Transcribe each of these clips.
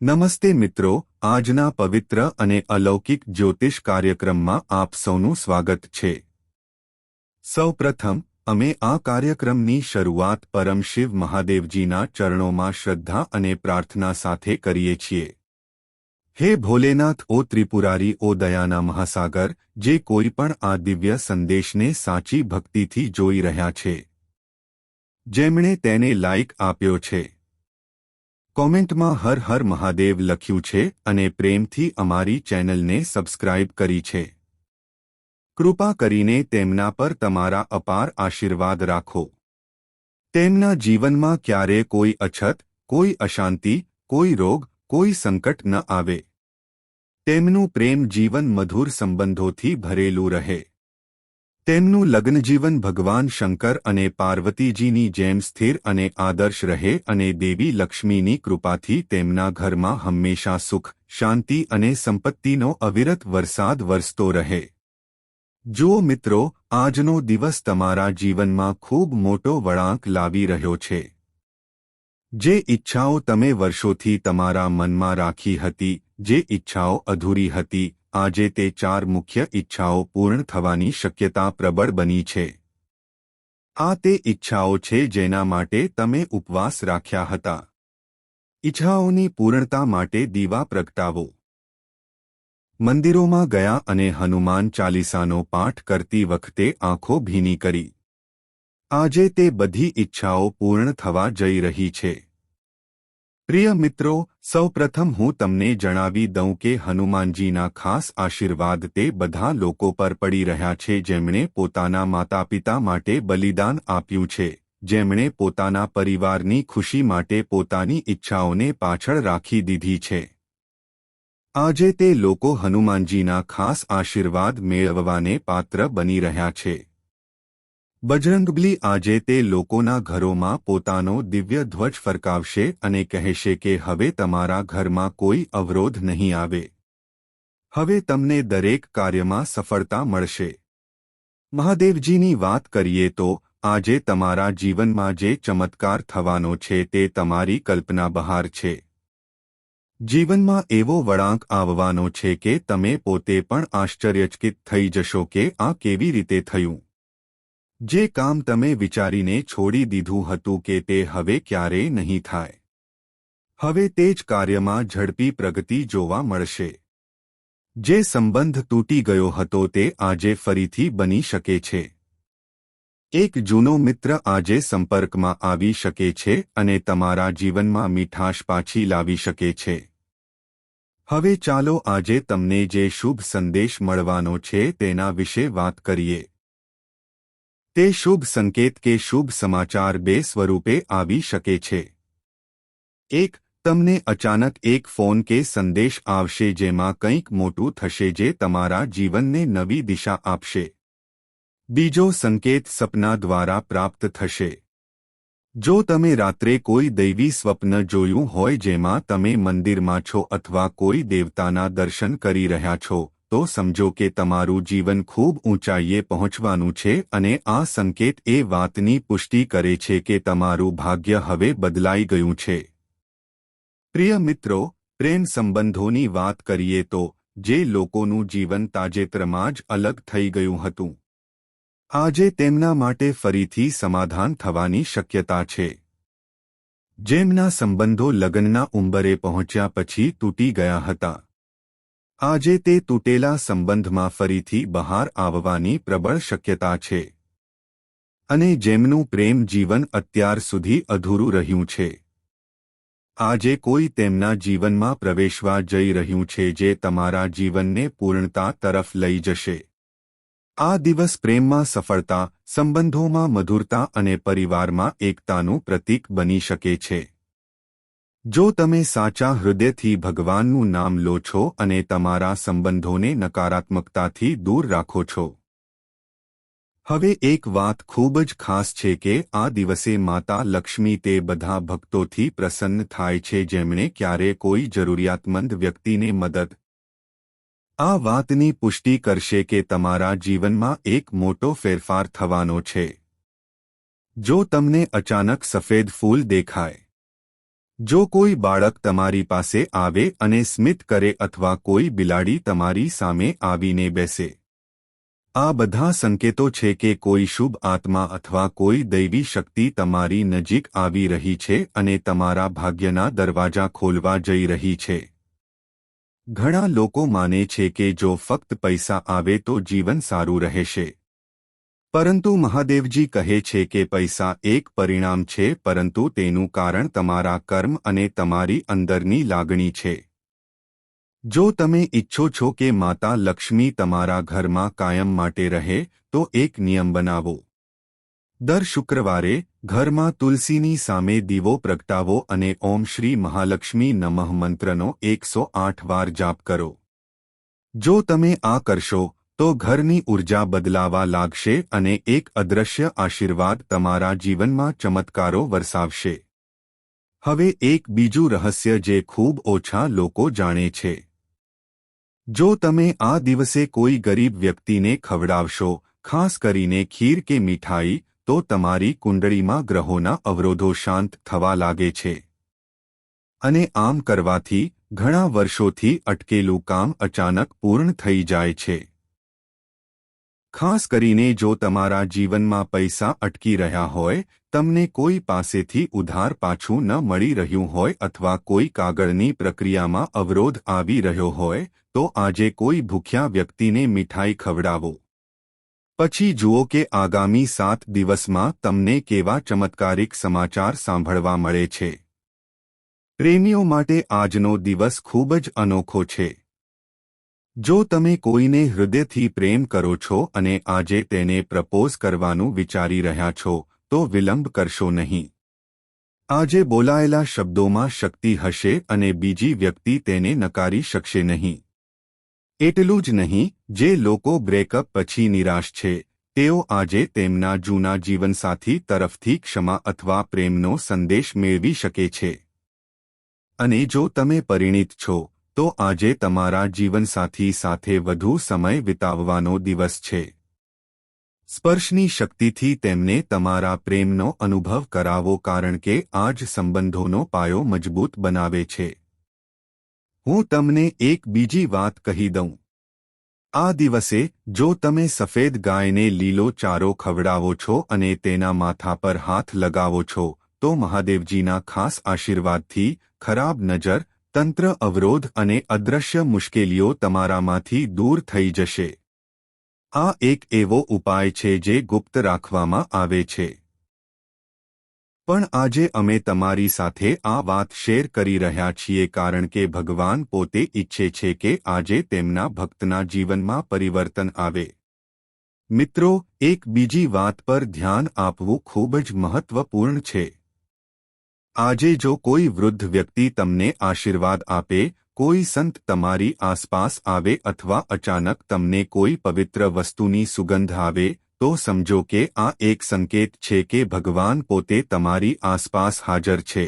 નમસ્તે મિત્રો, આજના પવિત્ર અને અલૌકિક જ્યોતિષ કાર્યક્રમમાં આપ સૌનું સ્વાગત છે. સૌપ્રથમ, અમે આ કાર્યક્રમની શરૂઆત પરમ શિવ મહાદેવજીના ચરણોમાં શ્રદ્ધા અને પ્રાર્થના સાથે કરીએ છીએ. હે ભોલેનાથ, ઓ ત્રિપુરારી, ઓ દયાના મહાસાગર, જે કોઈ પણ આ દિવ્ય સંદેશને સાચી ભક્તિથી જોઈ રહ્યા છે. જેમણે તેને લાઇક આપ્યો છે. કોમેન્ટમાં હર હર મહાદેવ લખ્યું છે અને પ્રેમથી અમારી ચેનલને સબસ્ક્રાઇબ કરી છે. કૃપા કરીને તેમના પર તમારા અપાર આશીર્વાદ રાખો. તેમના જીવનમાં ક્યારે કોઈ અછત, કોઈ અશાંતિ, કોઈ રોગ, કોઈ સંકટ ન આવે. તેમનું પ્રેમ જીવન મધુર સંબંધોથી ભરેલું રહે. તેમનું લગ્નજીવન ભગવાન શંકર અને પાર્વતીજીની જેમ સ્થિર અને આદર્શ રહે અને દેવી લક્ષ્મીની કૃપાથી તેમના ઘરમાં હંમેશા સુખ, શાંતિ અને સંપત્તિનો અવિરત વરસાદ વરસતો રહે. જો મિત્રો, આજનો દિવસ તમારા જીવનમાં ખૂબ મોટો વળાંક લાવી રહ્યો છે. જે ઈચ્છાઓ તમે વર્ષોથી તમારા મનમાં રાખી હતી, જે ઈચ્છાઓ અધૂરી હતી આજે તે ચાર મુખ્ય ઈચ્છાઓ પૂર્ણ થવાની શક્યતા પ્રબળ બની છે. આ તે ઈચ્છાઓ છે જેના માટે તમે ઉપવાસ રાખ્યા હતા. ઈચ્છાઓની પૂર્ણતા માટે દીવા પ્રગટાવો. મંદિરોમાં ગયા અને હનુમાન ચાલીસાનો પાઠ કરતી વખતે આંખો ભીની કરી. આજે તે બધી ઈચ્છાઓ પૂર્ણ થવા જઈ રહી છે. પ્રિય મિત્રો, સૌપ્રથમ હું તમને જણાવી દઉં કે હનુમાનજીના ખાસ આશીર્વાદ તે બધા લોકો પર પડી રહ્યા છે જેમણે પોતાના માતાપિતા માટે બલિદાન આપ્યું છે, જેમણે પોતાના પરિવારની ખુશી માટે પોતાની ઈચ્છાઓને પાછળ રાખી દીધી છે. આજે તે લોકો હનુમાનજીના ખાસ આશીર્વાદ મેળવવાને પાત્ર બની રહ્યા છે. બજરંગબલી આજે તે લોકોના ઘરોમાં પોતાનો દિવ્ય ધ્વજ ફરકાવશે અને કહેશે કે હવે તમારા ઘરમાં કોઈ અવરોધ નહીં આવે. હવે તમને દરેક કાર્યમાં સફળતા મળશે. મહાદેવજીની વાત કરીએ તો, આજે તમારા જીવનમાં જે ચમત્કાર થવાનો છે તે તમારી કલ્પના બહાર છે. જીવનમાં એવો વળાંક આવવાનો છે કે તમે પોતે પણ આશ્ચર્યચકિત થઈ જશો કે આ કેવી રીતે થયું. જે કામ તમે વિચારીને છોડી દીધું હતું કે તે હવે ક્યારેય નહીં થાય. હવે તે જ કાર્યમાં ઝડપી પ્રગતિ જોવા મળશે. જે સંબંધ તૂટી ગયો હતો તે આજે ફરીથી બની શકે છે. એક જૂનો મિત્ર આજે સંપર્કમાં આવી શકે છે અને તમારા જીવનમાં મીઠાશ પાછી લાવી શકે છે. હવે ચાલો આજે તમને જે શુભ સંદેશ મળવાનો છે તેના વિશે વાત કરીએ. તે શુભ સંકેત કે શુભ સમાચાર બે સ્વરૂપે આવી શકે છે. એક, તમને અચાનક એક ફોન કે સંદેશ આવશે જેમાં કંઈક મોટું થશે જે તમારા જીવનને નવી દિશા આપશે. બીજો સંકેત સપના દ્વારા પ્રાપ્ત થશે. જો તમે રાત્રે કોઈ દૈવી સ્વપ્ન જોયું હોય જેમાં તમે મંદિરમાં છો અથવા કોઈ દેવતાના દર્શન કરી રહ્યા છો તો સમજો કે તમારું જીવન ખૂબ ઊંચાઈએ પહોંચવાનું છે અને આ સંકેત એ વાતની પુષ્ટિ કરે છે કે તમારું ભાગ્ય હવે બદલાઈ ગયું છે. પ્રિય મિત્રો, પ્રેમ સંબંધોની વાત કરીએ તો, જે લોકોનું જીવન તાજેતરમાં જ અલગ થઈ ગયું હતું. આજે તેમના માટે ફરીથી સમાધાન થવાની શક્યતા છે. જેમના સંબંધો લગ્નના ઉંબરે પહોંચ્યા પછી તૂટી ગયા હતા. આજે તે તૂટેલા સંબંધમાં ફરીથી બહાર આવવાની પ્રબળ શક્યતા છે. અને જેમનું પ્રેમ જીવન અત્યાર સુધી અધૂરું રહ્યું છે. આજે કોઈ તેમના જીવનમાં પ્રવેશવા જઈ રહ્યું છે જે તમારા જીવનને પૂર્ણતા તરફ લઈ જશે. આ દિવસ પ્રેમમાં સફળતા, સંબંધોમાં મધુરતા અને પરિવારમાં એકતાનું પ્રતીક બની શકે છે. જો તમે સાચા હૃદયથી ભગવાનનું નામ લો છો અને તમારા સંબંધોને નકારાત્મકતાથી દૂર રાખો છો. હવે એક વાત ખૂબ જ ખાસ છે કે આ દિવસે માતા લક્ષ્મી તે બધા ભક્તોથી પ્રસન્ન થાય છે જેમણે ક્યારે કોઈ જરૂરિયાતમંદ વ્યક્તિને મદદ. આ વાતની પુષ્ટિ કરશે કે તમારા જીવનમાં એક મોટો ફેરફાર થવાનો છે. જો તમને અચાનક સફેદ ફૂલ દેખાય જો કોઈ બાળક તમારી પાસે આવે અને સ્મિત કરે અથવા કોઈ બિલાડી તમારી સામે આવીને બેસે. આ બધા સંકેતો છે કે કોઈ શુભ આત્મા અથવા કોઈ દૈવી શક્તિ તમારી નજીક આવી રહી છે અને તમારા ભાગ્યના દરવાજા ખોલવા જઈ રહી છે. ઘણા લોકો માને છે કે જો ફક્ત પૈસા આવે તો જીવન સારું રહેશે. પરંતુ મહાદેવજી કહે છે કે પૈસા એક પરિણામ છે, પરંતુ તેનું કારણ તમારા કર્મ અને તમારી અંદરની લાગણી છે. જો તમે ઈચ્છો છો કે માતા લક્ષ્મી તમારા ઘરમાં કાયમ માટે રહે, તો એક નિયમ બનાવો. દર શુક્રવારે ઘરમાં તુલસીની સામે દીવો પ્રગટાવો અને ઓમ શ્રી મહાલક્ષ્મી નમઃ મંત્રનો એકસો આઠ વાર જાપ કરો. જો તમે આ કરશો તો ઘરની ઊર્જા બદલાવા લાગશે અને એક અદ્રશ્ય આશીર્વાદ તમારા જીવનમાં ચમત્કારો વરસાવશે. હવે એક બીજું રહસ્ય જે ખૂબ ઓછા લોકો જાણે છે. જો તમે આ દિવસે કોઈ ગરીબ વ્યક્તિને ખવડાવશો, ખાસ કરીને ખીર કે મીઠાઈ, તો તમારી કુંડળીમાં ગ્રહોના અવરોધો શાંત થવા લાગે છે. અને આમ કરવાથી ઘણા વર્ષોથી અટકેલું કામ અચાનક પૂર્ણ થઈ જાય છે. ખાસ કરીને જો તમારા જીવનમાં પૈસા અટકી રહ્યા હોય, તમને કોઈ પાસેથી ઉધાર પાછું ન મળી રહ્યું હોય અથવા કોઈ કાગળની પ્રક્રિયામાં અવરોધ આવી રહ્યો હોય, તો આજે કોઈ ભૂખ્યા વ્યક્તિને મીઠાઈ ખવડાવો. પછી જુઓ કે આગામી સાત દિવસમાં તમને કેવા ચમત્કારિક સમાચાર સાંભળવા મળે છે. પ્રેમીઓ માટે આજનો દિવસ ખૂબ જ અનોખો છે. જો તમે કોઈને હૃદયથી પ્રેમ કરો છો અને આજે તેને પ્રપોઝ કરવાનું વિચારી રહ્યા છો, તો વિલંબ કરશો નહીં. આજે બોલાયેલા શબ્દોમાં શક્તિ હશે અને બીજી વ્યક્તિ તેને નકારી શકશે નહીં. એટલું જ નહીં, જે લોકો બ્રેકઅપ પછી નિરાશ છે, તેઓ આજે તેમના જૂના જીવનસાથી તરફથી ક્ષમા અથવા પ્રેમનો સંદેશ મેળવી શકે છે. અને જો તમે પરિણિત છો તો આજે તમારા જીવનસાથી સાથે વધુ સમય વિતાવવાનો દિવસ છે. સ્પર્શની શક્તિથી તેમને તમારા પ્રેમનો અનુભવ કરાવો કારણ કે આજ સંબંધોનો પાયો મજબૂત બનાવે છે. હું તમને એક બીજી વાત કહી દઉં. આ દિવસે, જો તમે સફેદ ગાયને લીલો ચારો ખવડાવો છો અને તેના માથા પર હાથ લગાવો છો, તો મહાદેવજીના ખાસ આશીર્વાદથી ખરાબ નજર તંત્ર અવરોધ અને અદ્રશ્ય મુશ્કેલીઓ તમારામાંથી દૂર થઈ જશે. આ એક એવો ઉપાય છે જે ગુપ્ત રાખવામાં આવે છે. પણ આજે અમે તમારી સાથે આ વાત શેર કરી રહ્યા છીએ કારણ કે ભગવાન પોતે ઈચ્છે છે કે આજે તેમના ભક્તના જીવનમાં પરિવર્તન આવે. મિત્રો, એક બીજી વાત પર ધ્યાન આપવું ખૂબ જ મહત્વપૂર્ણ છે. આજે જો કોઈ વૃદ્ધ વ્યક્તિ તમને આશીર્વાદ આપે, કોઈ સંત તમારી આસપાસ આવે અથવા અચાનક તમને કોઈ પવિત્ર વસ્તુની સુગંધ આવે, તો સમજો કે આ એક સંકેત છે કે ભગવાન પોતે તમારી આસપાસ હાજર છે.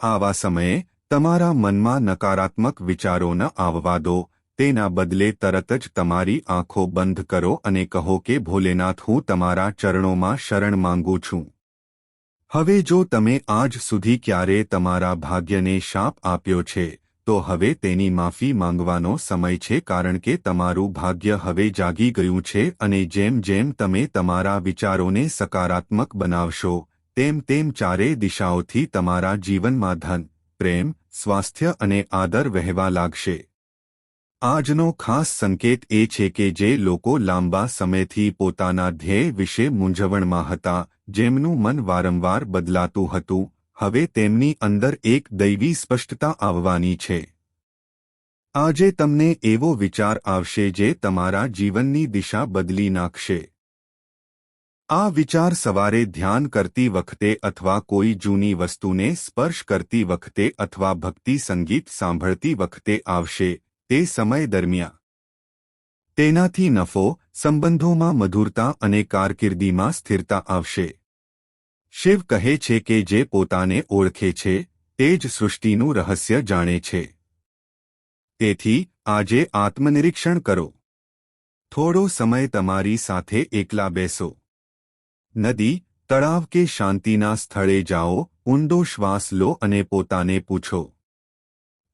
આવા સમયે, તમારા મનમાં નકારાત્મક વિચારો ન આવવા દો, તેના બદલે તરત જ તમારી આંખો બંધ કરો અને કહો કે ભોલેનાથ, હું તમારા ચરણોમાં શરણ માંગુ છું. હવે જો તમે આજ સુધી ક્યારે તમારા ભાગ્યને શાપ આપ્યો છે, તો હવે તેની માફી માંગવાનો સમય છે કારણ કે તમારું ભાગ્ય હવે જાગી ગયું છે અને જેમ જેમ તમે તમારા વિચારોને સકારાત્મક બનાવશો, તેમ તેમ ચારે દિશાઓથી તમારા જીવનમાં ધન, પ્રેમ, સ્વાસ્થ્ય અને આદર વહેવા લાગશે. આજનો ખાસ સંકેત એ છે કે જે લોકો લાંબા સમયથી પોતાના ધ્યેય વિશે મૂંઝવણમાં હતા, જેમનું મન વારંવાર બદલાતું હતું, હવે તેમની અંદર એક દૈવી સ્પષ્ટતા આવવાની છે. આજે તમને એવો વિચાર આવશે જે તમારા જીવનની દિશા બદલી નાખશે. આ વિચાર સવારે ધ્યાન કરતી વખતે અથવા કોઈ જૂની વસ્તુને સ્પર્શ કરતી વખતે અથવા ભક્તિ સંગીત સાંભળતી વખતે આવશે તે સમય દરમિયાન. તેનાથી નફો, સંબંધોમાં મધુરતા અને કારકિર્દીમાં સ્થિરતા આવશે. શિવ કહે છે કે જે પોતાને ઓળખે છે, તે જ સૃષ્ટિનું રહસ્ય જાણે છે. તેથી, આજે આત્મનિરીક્ષણ કરો. થોડો સમય તમારી સાથે એકલા બેસો. નદી, તળાવ કે શાંતિના સ્થળે જાઓ, ઊંડો શ્વાસ લો અને પોતાને પૂછો.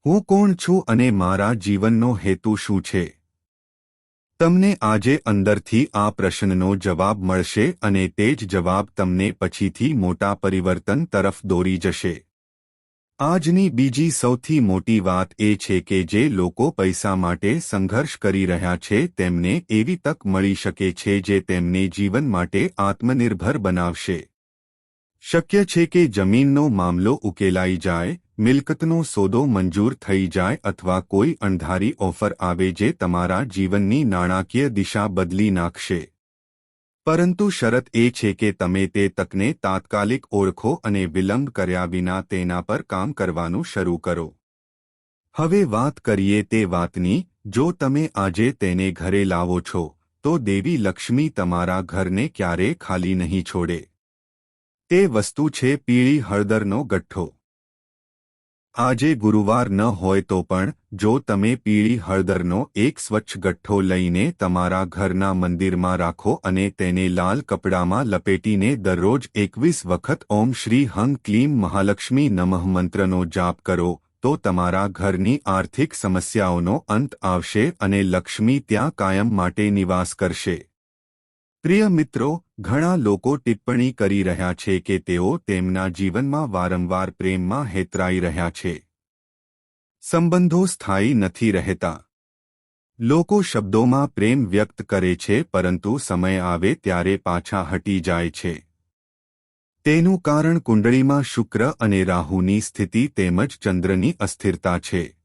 હું કોણ છું અને મારા જીવનનો હેતુ શું છે? તમને આજે અંદરથી આ પ્રશ્નનો જવાબ મળશે અને તે જ જવાબ તમને પછીથી મોટા પરિવર્તન તરફ દોરી જશે. આજની બીજી સૌથી મોટી વાત એ છે કે જે લોકો પૈસા માટે સંઘર્ષ કરી રહ્યા છે, તેમને એવી તક મળી શકે છે જે તેમને જીવન માટે આત્મનિર્ભર બનાવશે. શક્ય છે કે જમીનનો મામલો ઉકેલાઈ જાય, મિલકતનો સોદો મંજૂર થઈ જાય અથવા કોઈ અણધારી ઓફર આવે જે તમારા જીવનની નાણાકીય દિશા બદલી નાખશે. પરંતુ શરત એ છે કે તમે તે તકને તાત્કાલિક ઓળખો અને વિલંબ કર્યા વિના તેના પર કામ કરવાનું શરૂ કરો. હવે વાત કરીએ તે વાતની, જો તમે આજે તેને ઘરે લાવો છો, તો દેવી લક્ષ્મી તમારા ઘરને ક્યારે ખાલી નહીં છોડે. તે વસ્તુ છે પીળી હળદરનો ગઠ્ઠો. આજે ગુરુવાર ન હોય તો પણ, જો તમે પીળી હળદરનો એક સ્વચ્છ ગઠ્ઠો લઈને તમારા ઘરના મંદિરમાં રાખો અને તેને લાલ કપડામાં લપેટીને દરરોજ એકવીસ વખત ઓમ શ્રી હંગ ક્લીમ મહાલક્ષ્મી નમઃ મંત્રનો જાપ કરો, તો તમારા ઘરની આર્થિક સમસ્યાઓનો અંત આવશે અને લક્ષ્મી ત્યાં કાયમ માટે નિવાસ કરશે. પ્રિય મિત્રો, ઘણા લોકો ટિપ્પણી કરી રહ્યા છે કે તેઓ તેમના જીવનમાં વારંવાર પ્રેમમાં હેતરાઈ રહ્યા છે. સંબંધો સ્થાયી નથી રહેતા. લોકો શબ્દોમાં પ્રેમ વ્યક્ત કરે છે પરંતુ સમય આવે ત્યારે પાછા હટી જાય છે. તેનું કારણ કુંડળીમાં શુક્ર અને રાહુની સ્થિતિ તેમજ ચંદ્રની અસ્થિરતા છે.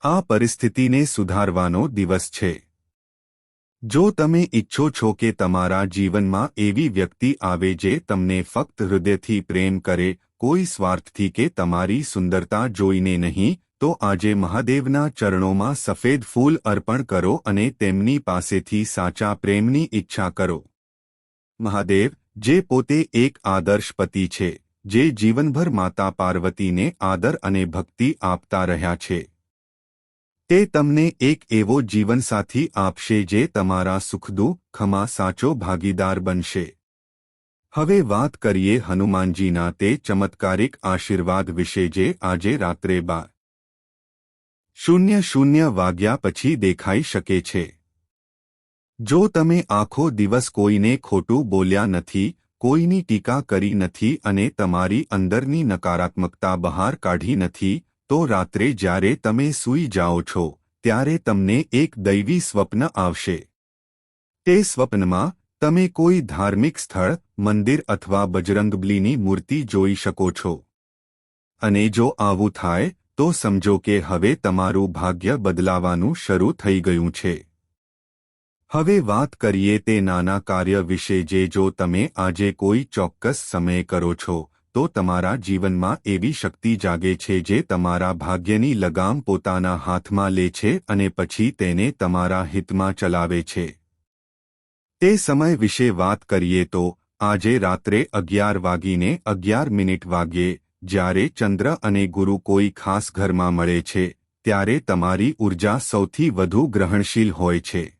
આ પરિસ્થિતિને સુધારવાનો દિવસ છે. જો તમે ઈચ્છો છો કે તમારા જીવનમાં એવી વ્યક્તિ આવે જે તમને ફક્ત હૃદયથી પ્રેમ કરે, કોઈ સ્વાર્થથી કે તમારી સુંદરતા જોઈને નહીં, તો આજે મહાદેવના ચરણોમાં સફેદ ફૂલ અર્પણ કરો અને તેમની પાસેથી સાચા પ્રેમની ઈચ્છા કરો. મહાદેવ, જે પોતે એક આદર્શ પતિ છે, જે જીવનભર માતા પાર્વતીને આદર અને ભક્તિ આપતા રહ્યા છે. તે તમને એક એવો જીવનસાથી આપશે જે તમારા સુખદુઃખમાં સાચો ભાગીદાર બનશે. હવે વાત કરીએ હનુમાનજીના તે ચમત્કારિક આશીર્વાદ વિશે જે આજે રાત્રે બાર. શૂન્ય શૂન્ય વાગ્યા પછી દેખાઈ શકે છે. જો તમે આખો દિવસ કોઈને ખોટું બોલ્યા નથી, કોઈની ટીકા કરી નથી અને તમારી અંદરની નકારાત્મકતા બહાર કાઢી નથી તો રાત્રે જ્યારે તમે સૂઈ જાઓ છો, ત્યારે તમને એક દૈવી સ્વપ્ન આવશે. તે સ્વપ્નમાં, તમે કોઈ ધાર્મિક સ્થળ, મંદિર અથવા બજરંગબલીની મૂર્તિ જોઈ શકો છો. અને જો આવું થાય, તો સમજો કે હવે તમારું ભાગ્ય બદલાવાનું શરૂ થઈ ગયું છે. હવે વાત કરીએ તે નાના કાર્ય વિશે જે જો તમે આજે કોઈ ચોક્કસ સમયે કરો છો તો તમારા જીવનમાં એવી શક્તિ જાગે છે જે તમારા ભાગ્યની લગામ પોતાના હાથમાં લે છે અને પછી તેને તમારા હિતમાં ચલાવે છે. તે સમય વિશે વાત કરીએ તો, આજે રાત્રે અગિયાર વાગીને અગિયાર મિનિટ વાગ્યે જ્યારે ચંદ્ર અને ગુરુ કોઈ ખાસ ઘરમાં મળે છે, ત્યારે તમારી ઊર્જા સૌથી વધુ ગ્રહણશીલ હોય છે.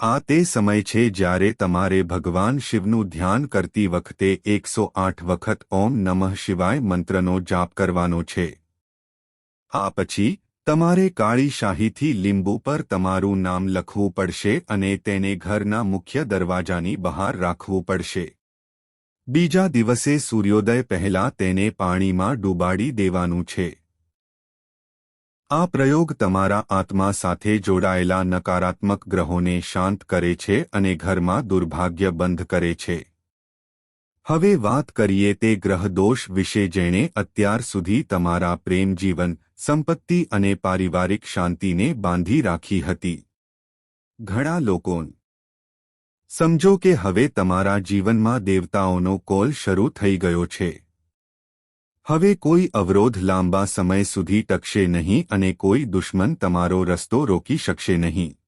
આ તે સમય છે જ્યારે તમારે ભગવાન શિવનું ધ્યાન કરતી વખતે એકસો આઠ વખત ઓમ નમઃ શિવાય મંત્રનો જાપ કરવાનો છે. આ પછી, તમારે કાળી શાહીથી લીંબુ પર તમારું નામ લખવું પડશે અને તેને ઘરના મુખ્ય દરવાજાની બહાર રાખવું પડશે. બીજા દિવસે સૂર્યોદય પહેલા તેને પાણીમાં ડૂબાડી દેવાનું છે. આ પ્રયોગ તમારા આત્મા સાથે જોડાયેલા નકારાત્મક ગ્રહોને શાંત કરે છે અને ઘરમાં દુર્ભાગ્ય બંધ કરે છે. હવે વાત કરીએ તે ગ્રહદોષ વિશે જેણે અત્યાર સુધી તમારા પ્રેમ જીવન, સંપત્તિ અને પારિવારિક શાંતિને બાંધી રાખી હતી. ઘણા લોકો સમજો કે હવે તમારા જીવનમાં દેવતાઓનો કોલ શરૂ થઈ ગયો છે. હવે કોઈ અવરોધ લાંબા સમય સુધી ટકશે નહીં અને કોઈ દુશ્મન તમારો રસ્તો રોકી શકશે નહીં.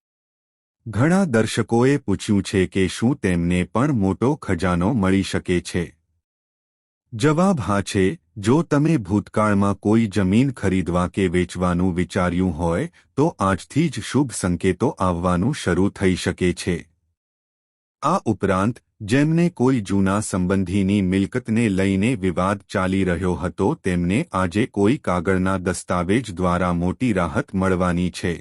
ઘણા દર્શકોએ પૂછ્યું છે કે શું તેમને પણ મોટો ખજાનો મળી શકે છે. જવાબ હા છે, જો તમે ભૂતકાળમાં કોઈ જમીન ખરીદવા કે વેચવાનું વિચાર્યું હોય, તો આજથી જ શુભ સંકેતો આવવાનું શરૂ થઈ શકે છે. આ ઉપરાંત જેમને કોઈ જૂના સંબંધીની મિલકતને લઈને વિવાદ ચાલી રહ્યો હતો, તેમને આજે કોઈ કાગળના દસ્તાવેજ દ્વારા મોટી રાહત મળવાની છે.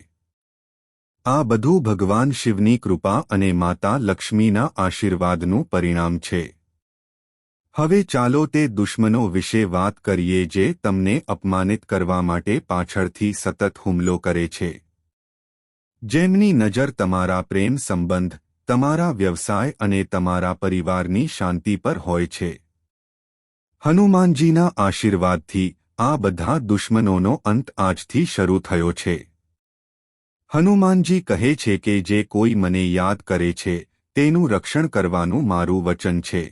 આ બધું ભગવાન શિવની કૃપા અને માતા લક્ષ્મીના આશીર્વાદનું પરિણામ છે. હવે ચાલો તે દુશ્મનો વિશે વાત કરીએ જે તમને અપમાનિત કરવા માટે પાછળથી સતત હુમલો કરે છે. જેમની નજર તમારા પ્રેમ સંબંધ તમારા વ્યવસાય અને તમારા પરિવારની શાંતિ પર હોય છે. હનુમાનજીના આશીર્વાદથી આ બધા દુશ્મનોનો અંત આજથી શરૂ થયો છે. હનુમાનજી કહે છે કે જે કોઈ મને યાદ કરે છે, તેનું રક્ષણ કરવાનું મારું વચન છે.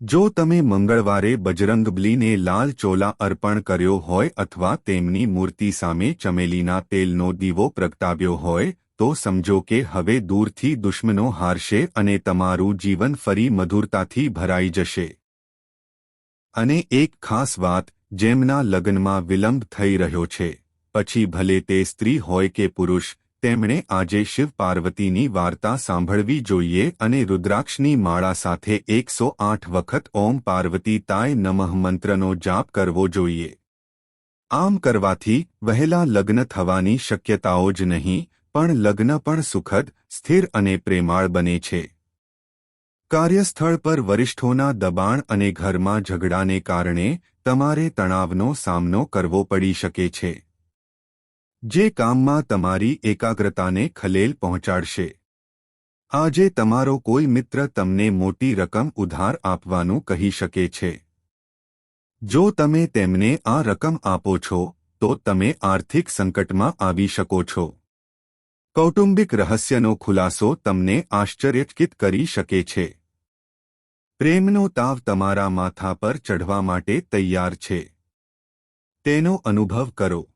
જો તમે મંગળવારે બજરંગબલીને લાલ ચોલા અર્પણ કર્યો હોય અથવા તેમની મૂર્તિ સામે ચમેલીના તેલનો દીવો પ્રગટાવ્યો હોય તો સમજો કે હવે દૂરથી દુશ્મનો હારશે અને તમારું જીવન ફરી મધુરતાથી ભરાઈ જશે. અને એક ખાસ વાત, જેમના લગ્નમાં વિલંબ થઈ રહ્યો છે. પછી ભલે તે સ્ત્રી હોય કે પુરુષ, તેમણે આજે શિવ પાર્વતીની વાર્તા સાંભળવી જોઈએ અને રુદ્રાક્ષની માળા સાથે એકસો આઠ વખત ઓમ પાર્વતી તાય નમઃ મંત્રનો જાપ કરવો જોઈએ. આમ કરવાથી વહેલા લગ્ન થવાની શક્યતાઓ જ નહીં પણ લગ્ન પણ સુખદ, સ્થિર અને પ્રેમાળ બને છે. કાર્યસ્થળ પર વરિષ્ઠોના દબાણ અને ઘરમાં ઝઘડાને કારણે તમારે તણાવનો સામનો કરવો પડી શકે છે. જે કામમાં તમારી એકાગ્રતાને ખલેલ પહોંચાડશે. આજે તમારો કોઈ મિત્ર તમને મોટી રકમ ઉધાર આપવાનું કહી શકે છે. જો તમે તેમને આ રકમ આપો છો, તો તમે આર્થિક સંકટમાં આવી શકો છો. કૌટુંબિક રહસ્યનો ખુલાસો તમને આશ્ચર્યચકિત કરી શકે છે. પ્રેમનો તાવ તમારા માથા પર ચઢવા માટે તૈયાર છે. તેનો અનુભવ કરો.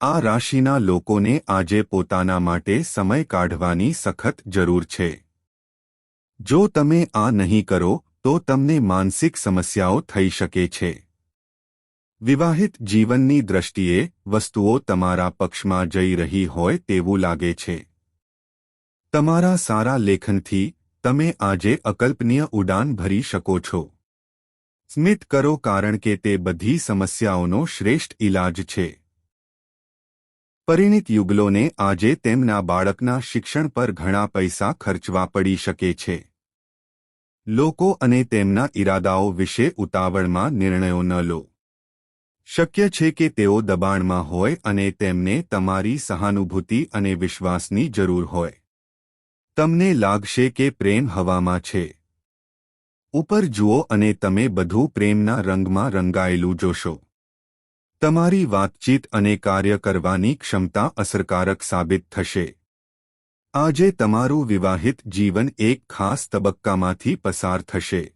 આ રાશિના લોકોને આજે પોતાના માટે સમય કાઢવાની સખત જરૂર છે. જો તમે આ નહીં કરો, તો તમને માનસિક સમસ્યાઓ થઈ શકે છે. વિવાહિત જીવનની દ્રષ્ટિએ વસ્તુઓ તમારા પક્ષમાં જઈ રહી હોય તેવું લાગે છે. તમારા સારા લેખનથી તમે આજે અકલ્પનીય ઉડાન ભરી શકો છો. સ્મિત કરો કારણ કે તે બધી સમસ્યાઓનો શ્રેષ્ઠ ઇલાજ છે. પરિણિત યુગલોને આજે તેમના બાળકના શિક્ષણ પર ઘણા પૈસા ખર્ચવા પડી શકે છે. લોકો અને તેમના ઇરાદાઓ વિશે ઉતાવળમાં નિર્ણયો ન લો. શક્ય છે કે તેઓ દબાણમાં હોય અને તેમને તમારી સહાનુભૂતિ અને વિશ્વાસની જરૂર હોય. તમને લાગશે કે પ્રેમ હવામાં છે. ઉપર જુઓ અને તમે બધું પ્રેમના રંગમાં રંગાયેલું જોશો. તમારી વાતચીત અને કાર્ય કરવાની ક્ષમતા અસરકારક સાબિત થશે. આજે તમારું વિવાહિત જીવન એક ખાસ તબક્કામાંથી પસાર થશે.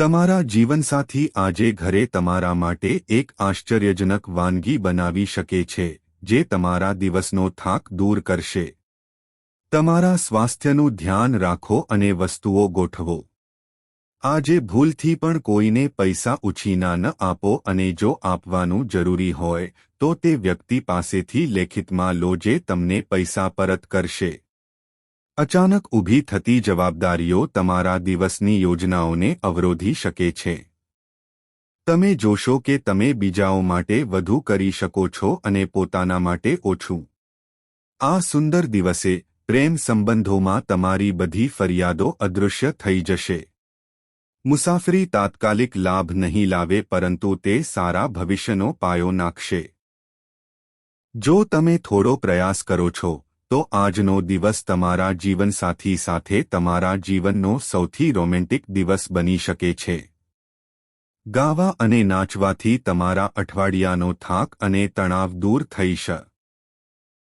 તમારા જીવનસાથી આજે ઘરે તમારા માટે એક આશ્ચર્યજનક વાનગી બનાવી શકે છે, જે તમારા દિવસનો થાક દૂર કરશે. તમારા સ્વાસ્થ્યનું ધ્યાન રાખો અને વસ્તુઓ ગોઠવો. આજે ભૂલથી પણ કોઈને પૈસા ઉછીના ન આપો અને જો આપવાનું જરૂરી હોય, તો તે વ્યક્તિ પાસેથી લેખિતમાં લો જે તમને પૈસા પરત કરશે. અચાનક ઊભી થતી જવાબદારીઓ તમારા દિવસની યોજનાઓને અવરોધી શકે છે. તમે જોશો કે તમે બીજાઓ માટે વધુ કરી શકો છો અને પોતાના માટે ઓછું. આ સુંદર દિવસે પ્રેમ સંબંધોમાં તમારી બધી ફરિયાદો અદૃશ્ય થઈ જશે. મુસાફરી તાત્કાલિક લાભ નહીં લાવે પરંતુ તે સારા ભવિષ્યનો પાયો નાખશે. જો તમે થોડો પ્રયાસ કરો છો તો આજનો દિવસ તમારા જીવનસાથી સાથે તમારા જીવનનો સૌથી રોમેન્ટિક દિવસ બની શકે છે. ગાવા અને નાચવાથી તમારા અઠવાડિયાનો થાક અને તણાવ દૂર થઈ શકે